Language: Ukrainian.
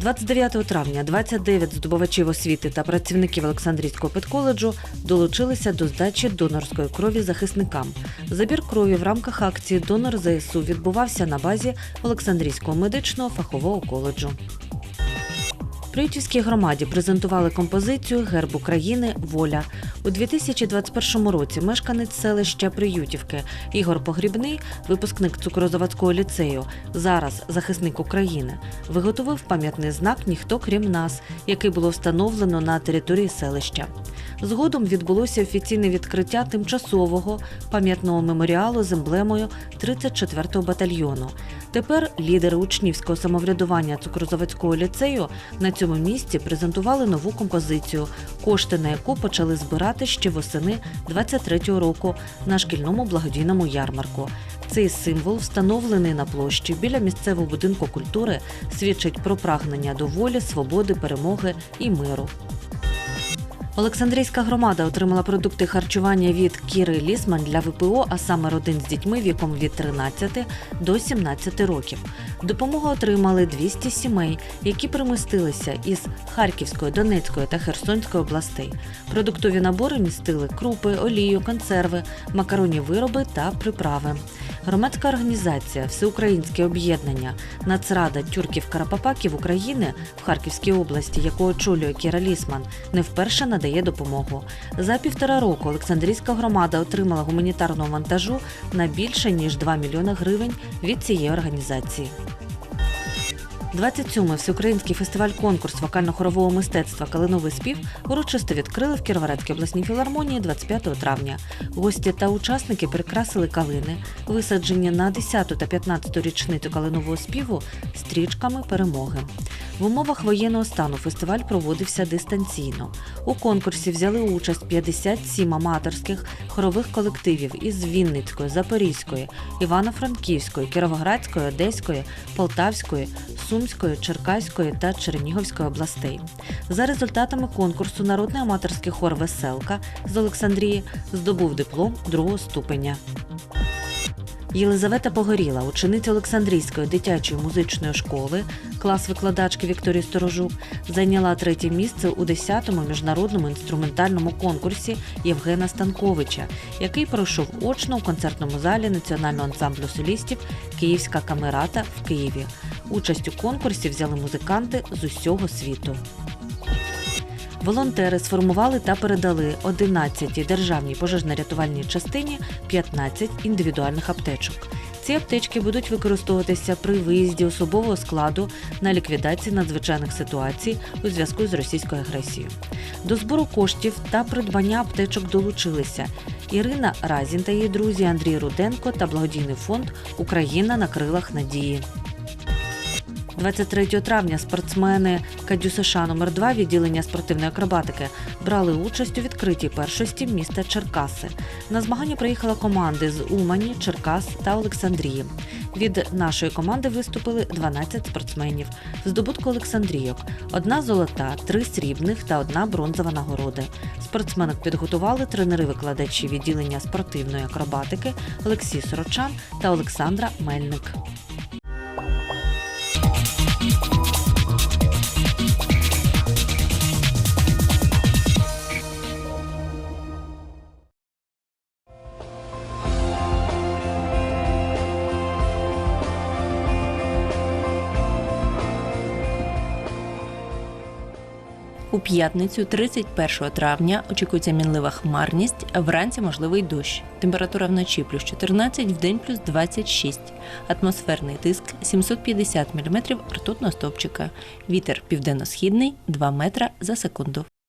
29 травня 29 здобувачів освіти та працівників Олександрійського педколеджу долучилися до здачі донорської крові захисникам. Забір крові в рамках акції Донор ЗСУ відбувався на базі Олександрійського медичного фахового коледжу. Приютівській громаді презентували композицію Герб України Воля у 2021 році. Мешканець селища Приютівки Ігор Погрібний, випускник цукрозаводського ліцею, зараз захисник України, виготовив пам'ятний знак Ніхто крім нас, який було встановлено на території селища. Згодом відбулося офіційне відкриття тимчасового пам'ятного меморіалу з емблемою 34-го батальйону. Тепер лідери учнівського самоврядування цукрозаводського ліцею на цьому місці презентували нову композицію, кошти на яку почали збирати ще восени 23-го року на шкільному благодійному ярмарку. Цей символ, встановлений на площі біля місцевого будинку культури, свідчить про прагнення до волі, свободи, перемоги і миру. Олександрійська громада отримала продукти харчування від Кіри Лісман для ВПО, а саме родин з дітьми віком від 13 до 17 років. Допомогу отримали 200 сімей, які примістилися із Харківської, Донецької та Херсонської областей. Продуктові набори містили крупи, олію, консерви, макаронні вироби та приправи. Громадська організація Всеукраїнське об'єднання Нацрада тюрків Карапапаків України в Харківській області, яку очолює Кіра Лісман, не вперше надає допомогу. За півтора року Олександрійська громада отримала гуманітарного вантажу на більше ніж 2 мільйони гривень від цієї організації. 27-й всеукраїнський фестиваль-конкурс вокально-хорового мистецтва Калиновий спів урочисто відкрили в Кіровоградській обласній філармонії 25 травня. Гості та учасники прикрасили калини, висаджені на 10 та 15 річницю калинового співу стрічками перемоги. В умовах воєнного стану фестиваль проводився дистанційно. У конкурсі взяли участь 57 аматорських хорових колективів із Вінницької, Запорізької, Івано-Франківської, Кіровоградської, Одеської, Полтавської, Сумської, Черкаської та Чернігівської областей. За результатами конкурсу народний аматорський хор Веселка з Олександрії здобув диплом другого ступеня. Єлизавета Погоріла, учениця Олександрійської дитячої музичної школи, клас викладачки Вікторії Сторожук, зайняла третє місце у 10-му міжнародному інструментальному конкурсі Євгена Станковича, який пройшов очно у концертному залі Національного ансамблю солістів Київська камерата в Києві. Участь у конкурсі взяли музиканти з усього світу. Волонтери сформували та передали 11 державній пожежно-рятувальній частині 15 індивідуальних аптечок. Ці аптечки будуть використовуватися при виїзді особового складу на ліквідації надзвичайних ситуацій у зв'язку з російською агресією. До збору коштів та придбання аптечок долучилися Ірина Разін та її друзі Андрій Руденко та благодійний фонд Україна на крилах надії. 23 травня спортсмени Кадю США номер 2 відділення спортивної акробатики брали участь у відкритій першості міста Черкаси. На змагання приїхала команди з Умані, Черкас та Олександрії. Від нашої команди виступили 12 спортсменів. Здобутку Олександрійок одна золота, три срібних та одна бронзова нагороди. Спортсменок підготували тренери-викладачі відділення спортивної акробатики Олексій Сорочан та Олександра Мельник. У п'ятницю, 31 травня, очікується мінлива хмарність, вранці можливий дощ. Температура вночі плюс 14, вдень плюс 26. Атмосферний тиск 750 мм ртутного стовпчика. Вітер південно-східний 2 метра за секунду.